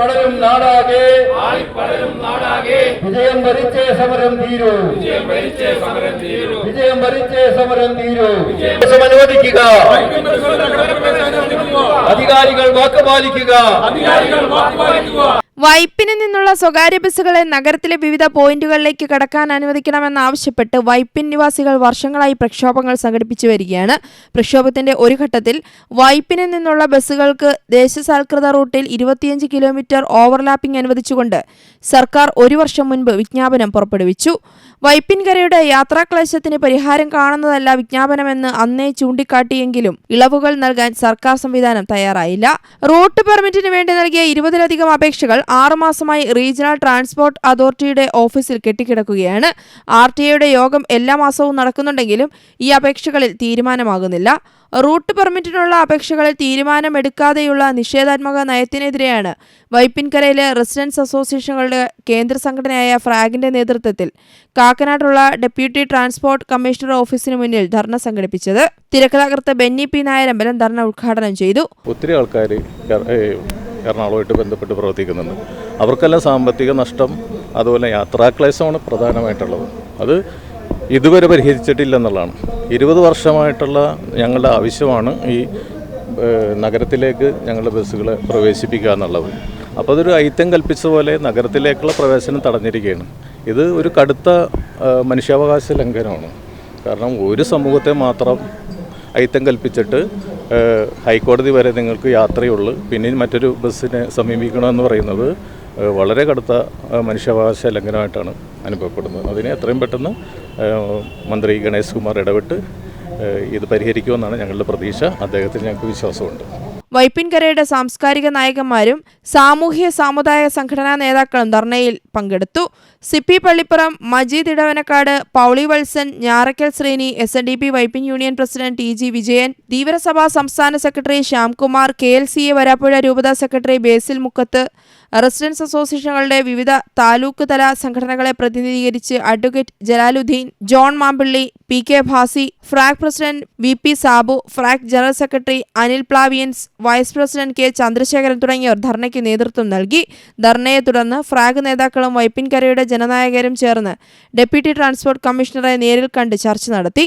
ആളിപ്പടരും നാടാകെ. വിജയം വരിച്ചേ സമരം തീരൂ. വിജയം ഭരിച്ചേ സമരം തീരൂ. വിജയം വരിച്ചേ സമരം തീരൂ. അനുവദിക്കുക. അധികാരികൾ വാക്ക് പാലിക്കുക. അധികാരികൾ വാക്കുപാലിക്കുക വൈപ്പിന് നിന്നുള്ള സ്വകാര്യ ബസ്സുകളെ നഗരത്തിലെ വിവിധ പോയിന്റുകളിലേക്ക് കടക്കാൻ അനുവദിക്കണമെന്നാവശ്യപ്പെട്ട് വൈപ്പിൻ നിവാസികൾ വർഷങ്ങളായി പ്രക്ഷോഭങ്ങൾ സംഘടിപ്പിച്ചു വരികയാണ്. പ്രക്ഷോഭത്തിന്റെ ഒരു ഘട്ടത്തിൽ വൈപ്പിന് നിന്നുള്ള ബസ്സുകൾക്ക് ദേശസാൽകൃത റൂട്ടിൽ ഇരുപത്തിയഞ്ച് കിലോമീറ്റർ ഓവർലാപ്പിംഗ് അനുവദിച്ചുകൊണ്ട് സർക്കാർ ഒരു വർഷം മുൻപ് വിജ്ഞാപനം പുറപ്പെടുവിച്ചു. വൈപ്പിൻകരയുടെ യാത്രാക്ലേശത്തിന് പരിഹാരം കാണുന്നതല്ല വിജ്ഞാപനമെന്ന് അന്നേ ചൂണ്ടിക്കാട്ടിയെങ്കിലും ഇളവുകൾ നൽകാൻ സർക്കാർ സംവിധാനം തയ്യാറായില്ല. റൂട്ട് പെർമിറ്റിന് വേണ്ടി നൽകിയ ഇരുപതിലധികം അപേക്ഷകൾ ആറുമാസമായി റീജിയണൽ ട്രാൻസ്പോർട്ട് അതോറിറ്റിയുടെ ഓഫീസിൽ കെട്ടിക്കിടക്കുകയാണ്. ആർ ടി ഐയുടെ യോഗം എല്ലാ മാസവും നടക്കുന്നുണ്ടെങ്കിലും ഈ അപേക്ഷകളിൽ തീരുമാനമാകുന്നില്ല. റൂട്ട് പെർമിറ്റിനുള്ള അപേക്ഷകളിൽ തീരുമാനമെടുക്കാതെയുള്ള നിഷേധാത്മക നയത്തിനെതിരെയാണ് വൈപ്പിൻകരയിലെ റെസിഡൻസ് അസോസിയേഷനുകളുടെ കേന്ദ്ര സംഘടനയായ ഫ്രാഗിന്റെ നേതൃത്വത്തിൽ കാക്കനാടുള്ള ഡെപ്യൂട്ടി ട്രാൻസ്പോർട്ട് കമ്മീഷണർ ഓഫീസിന് മുന്നിൽ ധർണ സംഘടിപ്പിച്ചത്. തിരക്കഥാകൃത്ത് ബെന്നി പി നായരമ്പലം ധർണ ഉദ്ഘാടനം ചെയ്തു. ഒത്തിരി ആൾക്കാർ എറണാകുളമായിട്ട് ബന്ധപ്പെട്ട് പ്രവർത്തിക്കുന്നുണ്ട്. അവർക്കെല്ലാം സാമ്പത്തിക നഷ്ടം അതുപോലെ യാത്രാക്ലേശമാണ് പ്രധാനമായിട്ടുള്ളത്. അത് ഇതുവരെ പരിഹരിച്ചിട്ടില്ല പരിഹരിച്ചിട്ടില്ലെന്നുള്ളതാണ്. ഇരുപത് വർഷമായിട്ടുള്ള ഞങ്ങളുടെ ആവശ്യമാണ് ഈ നഗരത്തിലേക്ക് ഞങ്ങളുടെ ബസ്സുകളെ പ്രവേശിപ്പിക്കുക എന്നുള്ളത്. അപ്പോൾ അതൊരു ഐത്യം കൽപ്പിച്ച പോലെ നഗരത്തിലേക്കുള്ള പ്രവേശനം തടഞ്ഞിരിക്കുകയാണ്. ഇത് ഒരു കടുത്ത മനുഷ്യാവകാശ ലംഘനമാണ്. കാരണം ഒരു സമൂഹത്തെ മാത്രം ഐത്തം കൽപ്പിച്ചിട്ട് ഹൈക്കോടതി വരെ നിങ്ങൾക്ക് യാത്രയുള്ളൂ. പിന്നെ മറ്റൊരു ബസ്സിനെ സമീപിക്കണമെന്ന് പറയുന്നത് വളരെ കടുത്ത മനുഷ്യാവകാശ ലംഘനമായിട്ടാണ് അനുഭവപ്പെടുന്നത്. അതിനെ എത്രയും പെട്ടെന്ന് മന്ത്രി ഗണേഷ് കുമാർ ഇടപെട്ട് ഇത് പരിഹരിക്കുമെന്നാണ് ഞങ്ങളുടെ പ്രതീക്ഷ. അദ്ദേഹത്തിന് ഞങ്ങൾക്ക് വിശ്വാസമുണ്ട്. വൈപ്പിൻകരയുടെ സാംസ്കാരിക നായകന്മാരും സാമൂഹ്യ സാമുദായ സംഘടനാ നേതാക്കളും ധർണയിൽ പങ്കെടുത്തു. Sippy Pallippuram Majeed Edavanakkad Pauly Valsan Njarakkal Sreeni S N D P Vypin union president T G Vijayan Dheevarasabha സംസ്ഥാന secretary Shyamkumar K L C A Varappuzha രൂപതാ സെക്രട്ടറി ബേസിൽ മുക്കത്ത് റെസിഡൻസ് അസോസിയേഷനുകളുടെ വിവിധ താലൂക്ക് തല സംഘടനകളെ പ്രതിനിധീകരിച്ച് advocate Jalaluddin John Mampilly P K Bhasi FRAC president V P Sabu FRAC general secretary Anil Plaviyans vice president K Chandrasekharan തുടങ്ങിയവർ ധർണയ്ക്ക് നേതൃത്വം നൽകി. ധർണയെ തുടർന്ന് ഫ്രാഗ് നേതാക്കളും വൈപ്പിൻകരയുടെ ജനനായകരും ചേർന്ന് ഡെപ്യൂട്ടി ട്രാൻസ്പോർട്ട് കമ്മീഷണറെ നേരിൽ കണ്ട് ചർച്ച നടത്തി.